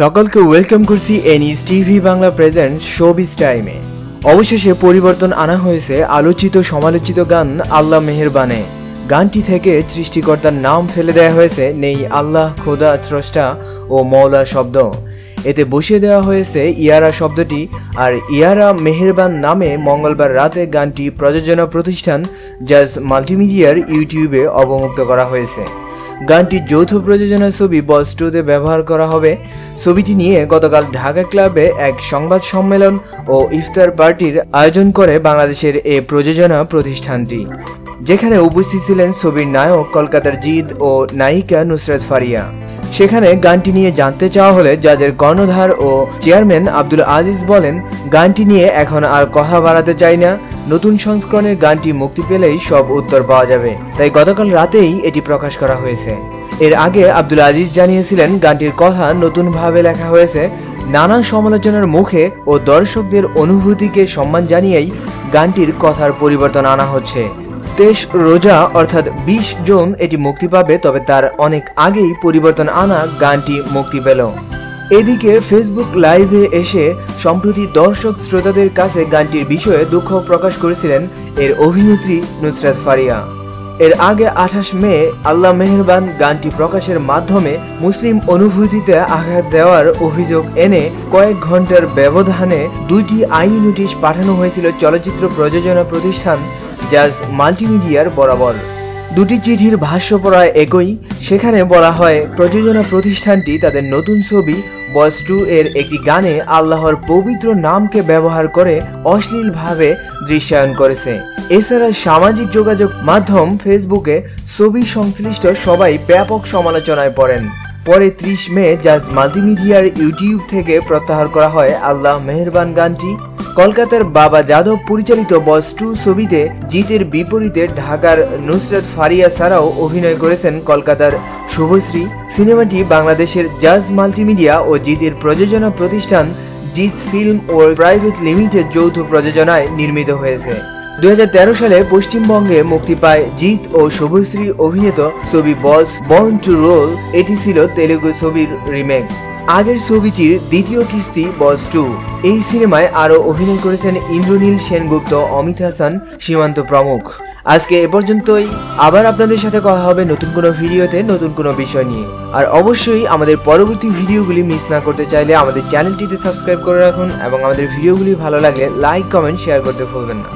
সকলকে ওয়েলকাম করছি এনইস টিভি বাংলা প্রেজেন্ট শোবিজ টাইমে অবশেষে পরিবর্তন আনা হয়েছে আলোচিত সমালোচিত গান আল্লাহ মেহেরবানে। গানটি থেকে সৃষ্টিকর্তার নাম ফেলে দেওয়া হয়েছে নেই আল্লাহ, খোদা, স্রষ্টা ও মৌলা শব্দ। এতে বসিয়ে দেওয়া হয়েছে ইয়ারা শব্দটি আর ইয়ারা মেহেরবান নামে মঙ্গলবার রাতে গানটি প্রযোজনা প্রতিষ্ঠান জাজ মাল্টিমিডিয়ার ইউটিউবে অবমুক্ত করা হয়েছে। গানটি যৌথ প্রযোজনা ছবি বস টুতে ব্যবহার করা হবে। ছবিটি নিয়ে গতকাল ঢাকা ক্লাবে এক সংবাদ সম্মেলন ও ইফতার পার্টির আয়োজন করে বাংলাদেশের এ প্রযোজনা প্রতিষ্ঠানটি, যেখানে উপস্থিত ছিলেন ছবির নায়ক কলকাতার জিদ ও নায়িকা নুসরাত ফারিয়া। সেখানে গানটি নিয়ে জানতে চাওয়া হলে জাজের কর্ণধার ও চেয়ারম্যান আব্দুল আজিজ বলেন, গানটি নিয়ে এখন আর কথা বাড়াতে চাই না। নতুন সংস্করণের গানটি মুক্তি পেলেই সব উত্তর পাওয়া যাবে। তাই গতকাল রাতেই এটি প্রকাশ করা হয়েছে। এর আগে আব্দুল আজিজ জানিয়েছিলেন গানটির কথা নতুনভাবে লেখা হয়েছে। নানা সমালোচনার মুখে ও দর্শকদের অনুভূতিকে সম্মান জানিয়েই গানটির কথার পরিবর্তন আনা হচ্ছে। তেইশ রোজা অর্থাৎ বিশ জুন এটি মুক্তি পাবে, তবে তার অনেক আগেই পরিবর্তন আনা গানটি মুক্তি পেল। এদিকে ফেসবুক লাইভে এসে সম্প্রতি দর্শক শ্রোতাদের কাছে গানটির বিষয়ে দুঃখ প্রকাশ করেছিলেন এর অভিনেত্রী নুসরাত ফারিয়া। এর আগে আঠাশ মে আল্লাহ মেহেরবান গানটি প্রকাশের মাধ্যমে মুসলিম অনুভূতিতে আঘাত দেওয়ার অভিযোগ এনে কয়েক ঘণ্টার ব্যবধানে দুইটি আইনি নোটিশ পাঠানো হয়েছিল চলচ্চিত্র প্রযোজনা প্রতিষ্ঠান জাজ মাল্টিমিডিয়ার বরাবর। দুটি চিঠির ভাষ্য পড়া একই। সেখানে বলা হয়, প্রযোজনা প্রতিষ্ঠানটি তাদের নতুন ছবি বয়স টু এর একটি গানে আল্লাহর পবিত্র নামকে ব্যবহার করে অশ্লীলভাবে দৃশ্যায়ন করেছে। এছাড়া সামাজিক যোগাযোগ মাধ্যম ফেসবুকে ছবি সংশ্লিষ্ট সবাই ব্যাপক সমালোচনায় পড়েন। পরে ত্রিশ মে জাজ মাল্টিমিডিয়ার ইউটিউব থেকে প্রত্যাহার করা হয় আল্লাহ মেহেরবান গানটি। কলকাতার বাবা যাদব পরিচালিত বস টু ছবিতে জিতের বিপরীতে ঢাকার নুসরাত ফারিয়া ছাড়াও অভিনয় করেছেন কলকাতার শুভশ্রী। সিনেমাটি বাংলাদেশের জাজ মাল্টিমিডিয়া ও জিতের প্রযোজনা প্রতিষ্ঠান জিত ফিল্ম ও প্রাইভেট লিমিটেড যৌথ প্রযোজনায় নির্মিত হয়েছে। দু হাজার তেরো সালে পশ্চিমবঙ্গে মুক্তি পায় জিৎ ও শুভশ্রী অভিনীত ছবি বস বর্ন টু রোল এটি ছিল তেলুগু ছবির রিমেক। আগের ছবিটির দ্বিতীয় কিস্তি বস টু এই সিনেমায় আরও অভিনয় করেছেন ইন্দ্রনীল সেনগুপ্ত, অমিত হাসান, সীমান্ত প্রমুখ। আজকে এ পর্যন্তই। আবার আপনাদের সাথে কথা হবে নতুন কোনো ভিডিওতে নতুন কোনো বিষয় নিয়ে। আর অবশ্যই আমাদের পরবর্তী ভিডিওগুলি মিস না করতে চাইলে আমাদের চ্যানেলটিতে সাবস্ক্রাইব করে রাখুন এবং আমাদের ভিডিওগুলি ভালো লাগলে লাইক, কমেন্ট, শেয়ার করতে ভুলবেন না।